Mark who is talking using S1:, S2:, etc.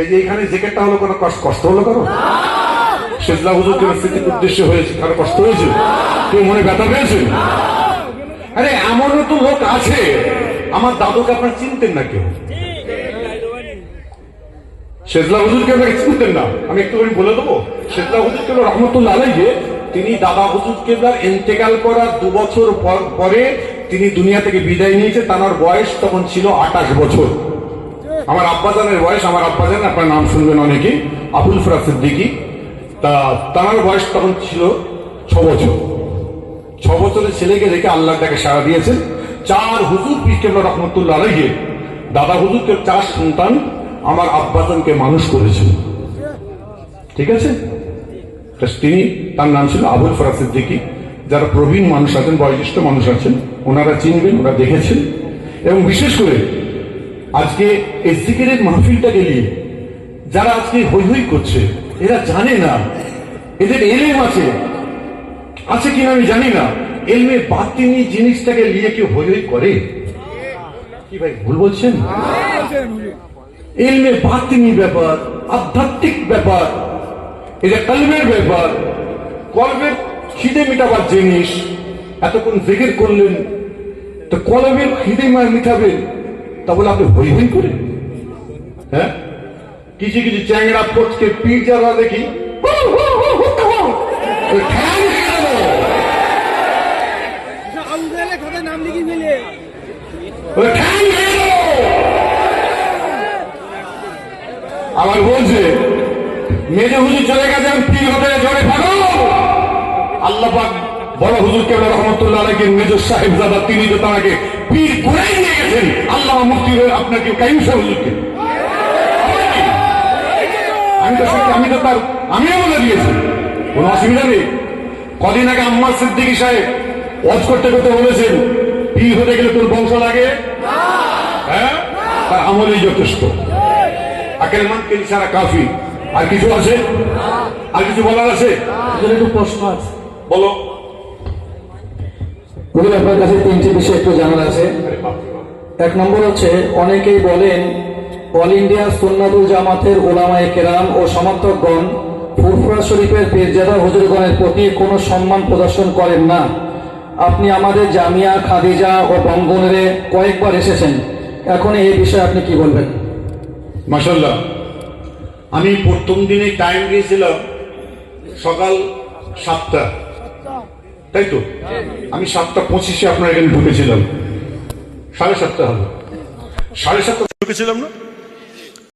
S1: এই যে এখানে জেকেটটা হলো, কোনো কষ্ট হলো কারও শেজলা হুজুর কেন স্মৃতির উদ্দেশ্য হয়েছে, কারও কষ্ট হয়েছে? কেউ মনে ব্যথা পেয়েছে? আরে এমনও তো লোক আছে। আমার দাদুকে আপনার চিনতেন না কেউ? শেজলা হুজুরকে আপনাকে চিনতেন না? আমি একটু বলে দেবো। শেজলা হুজুর কেবল রহমতুল্লাহ আলাইহে তিনি দাদা হুজুর কেবলার ইন্তেকাল করার দু বছর পরে তিনি দুনিয়া থেকে বিদায় নিয়েছে। তার বয়স তখন ছিল আঠাশ বছর। আমার আব্বাজানের বয়স, আমার আব্বাজান আপনার নাম শুনবেন অনেকে, আবুল ফরাজ সিদ্দিকি। তা, তার বয়স তখন ছিল ছ বছর। ছ বছরের ছেলেকে রেখে আল্লাহ তাকে সাড়া দিয়েছেন। চার হুজুর পীর কেবল রহমতুল্লাহ আলাইহে, দাদা হুজুরকে চার সন্তান আমার আব্বাজানকে মানুষ করেছেন। ঠিক আছে? তিনি, তার নাম ছিল আবুল ফরাজ সিদ্দিকি। যারা প্রবীণ মানুষ আছেন, বয়োজ্যেষ্ঠ মানুষ আছেন, ওনারা চিনবেন ওরা দেখেছেন। এবং বিশেষ করে আজকে এই জিকিরের মাহফিলটাকে নিয়ে যারা আজকে হই হই করছে, এরা জানে না। এদের এলেম আছে। আছে কিনা আমি জানি না। এলমে বাতিনি জিনিসটাকে নিয়ে কেউ হই হই করে? কি ভাই, ভুল বলছেন? এলমে বাতিনি ব্যাপার, আধ্যাত্মিক ব্যাপার, এটা কলমের ব্যাপার। কলমের খিদে মেটাবার জিনিস, এতক্ষণ জেগের করলেন, তো কলমের খিদে মিটাবেন। তা বলে আপনি হই হই করে? হ্যাঁ? কিছু কিছু চ্যাংড়া পচকে যারা দেখি। দেবো। আবার বলছে মেজে হুজুর চলে গেছেন পীর হতে জোরে ভাগো। আল্লাহ বড় হুজুর কেবল রহমতুল্লাহ আলাইকে মেজর সাহেব দাদা তিনি তো তাকে পীর ঘুরাই নিয়ে গেছেন আল্লাহ মুক্তি হয়ে আপনাকে কাইম সাহেব হুজুরকে। আমি তো আমি তো তার আমিও বলে দিয়েছি কোনো অসুবিধা নেই। কদিন আগে আম্মার সিদ্দিকী সাহেব ওয়াজ করতে করতে বলেছেন পীর হতে গেলে তোর বংশ লাগে? হ্যাঁ? তার আমলেই যথেষ্ট। আকেলমান কে ইশারা কাফি? আর কিছু আছে? আর কিছু বলার আছে?
S2: একটু প্রশ্ন আছে।
S1: বলো।
S2: হুজুর আপনার কাছে তিনটি বিষয় একটু জানার আছে। এক নম্বর হচ্ছে, অনেকেই বলেন, অল ইন্ডিয়া সুন্নাতুল জামাতের ওলামায়ে কেরাম ও সমর্থকগণ ফুরফুরা শরীফের পীরজাদা হুজুরগণের প্রতি কোনো সম্মান প্রদর্শন করেন না। আপনি আমাদের জামিয়া, খাদিজা ও বঙ্গনের কয়েকবার এসেছেন। এখন এই বিষয়ে আপনি কি বলবেন?
S1: মাসাল্লাহ আমি প্রথম দিনে টাইম দিয়েছিলাম সকাল সাতটা। তাই তো? আমি সাতটা পঁচিশে আপনার এখানে ঢুকেছিলাম। সাড়ে সাতটা হবে। সাড়ে সাতটা ঢুকেছিলাম না?